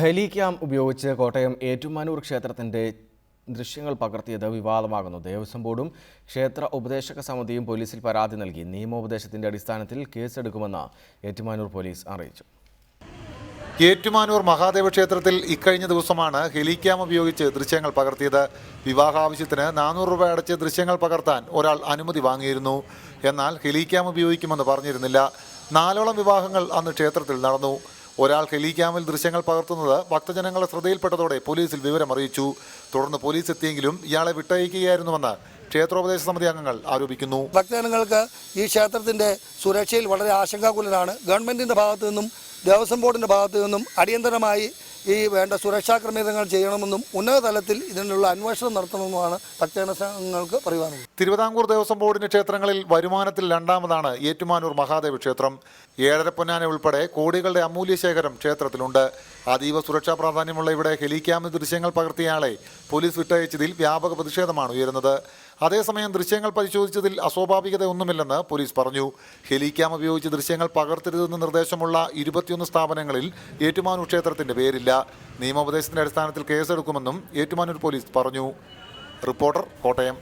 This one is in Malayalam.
ഹെലിക്യാം ഉപയോഗിച്ച് കോട്ടയം ഏറ്റുമാനൂർ ക്ഷേത്രത്തിന്റെ ദൃശ്യങ്ങൾ പകർത്തിയത് വിവാദമാകുന്നു. ദേവസ്വം ബോർഡും ക്ഷേത്ര ഉപദേശക സമിതിയും പോലീസിൽ പരാതി നൽകി. നിയമോപദേശത്തിന്റെ അടിസ്ഥാനത്തിൽ കേസെടുക്കുമെന്ന് ഏറ്റുമാനൂർ പോലീസ് അറിയിച്ചു. ഏറ്റുമാനൂർ മഹാദേവ ക്ഷേത്രത്തിൽ ഇക്കഴിഞ്ഞ ദിവസമാണ് ഹെലിക്യാം ഉപയോഗിച്ച് ദൃശ്യങ്ങൾ പകർത്തിയത്. വിവാഹ ആവശ്യത്തിന് നാനൂറ് രൂപ അടച്ച് ദൃശ്യങ്ങൾ പകർത്താൻ ഒരാൾ അനുമതി വാങ്ങിയിരുന്നു. എന്നാൽ ഹെലിക്യാം ഉപയോഗിക്കുമെന്ന് പറഞ്ഞിരുന്നില്ല. നാലോളം വിവാഹങ്ങൾ അന്ന് ക്ഷേത്രത്തിൽ നടന്നു. ഒരാൾ ഹെലിക്യാമിൽ ദൃശ്യങ്ങൾ പകർത്തുന്നത് ഭക്തജനങ്ങളെ ശ്രദ്ധയിൽപ്പെട്ടതോടെ പോലീസിൽ വിവരം അറിയിച്ചു. തുടർന്ന് പോലീസ് എത്തിയെങ്കിലും ഇയാളെ വിട്ടയക്കുകയായിരുന്നുവെന്ന് ക്ഷേത്രോപദേശ സമിതി അംഗങ്ങൾ ആരോപിക്കുന്നു. ഭക്തജനങ്ങൾക്ക് ഈ ക്ഷേത്രത്തിന്റെ സുരക്ഷയിൽ വളരെ ആശങ്കാകുലരാണ്. ഗവൺമെന്റിന്റെ ഭാഗത്തു നിന്നും ദേവസ്വം ബോർഡിന്റെ ഭാഗത്തു നിന്നും അടിയന്തരമായി ഈ വേണ്ട സുരക്ഷാ ക്രമീകരണങ്ങൾ ചെയ്യണമെന്നും ഉന്നതതലത്തിൽ ഇതിനുള്ള അന്വേഷണം നടത്തണമെന്നുമാണ് ഭക്തജന സംഘങ്ങൾക്ക് പറയുവാനുള്ളത്. തിരുവിതാംകൂർ ദേവസ്വം ബോർഡിന്റെ ക്ഷേത്രങ്ങളിൽ വരുമാനത്തിൽ രണ്ടാമതാണ് ഏറ്റുമാനൂർ മഹാദേവ ക്ഷേത്രം. ഏഴര പൊന്നാന ഉൾപ്പെടെ കോടികളുടെ അമൂല്യ ശേഖരം ക്ഷേത്രത്തിലുണ്ട്. അതീവ സുരക്ഷാ പ്രാധാന്യമുള്ള ഇവിടെ ഹെലിക്യാമിൽ ദൃശ്യങ്ങൾ പകർത്തിയയാളെ പോലീസ് വിട്ടയച്ചതിൽ വ്യാപക പ്രതിഷേധമാണ് ഉയരുന്നത്. അതേസമയം ദൃശ്യങ്ങൾ പരിശോധിച്ചതിൽ അസ്വാഭാവികതയൊന്നുമില്ലെന്ന് പോലീസ് പറഞ്ഞു. ഹെലിക്യാം ഉപയോഗിച്ച് ദൃശ്യങ്ങൾ പകർത്തരുതെന്ന് നിർദ്ദേശമുള്ള ഇരുപത്തിയൊന്ന് സ്ഥാപനങ്ങളിൽ ഏറ്റുമാനൂർ ക്ഷേത്രത്തിന്റെ പേരില്ല. നിയമോപദേശത്തിന്റെ അടിസ്ഥാനത്തിൽ കേസെടുക്കുമെന്നും ഏറ്റുമാനൂർ പോലീസ് പറഞ്ഞു. റിപ്പോർട്ടർ കോട്ടയം.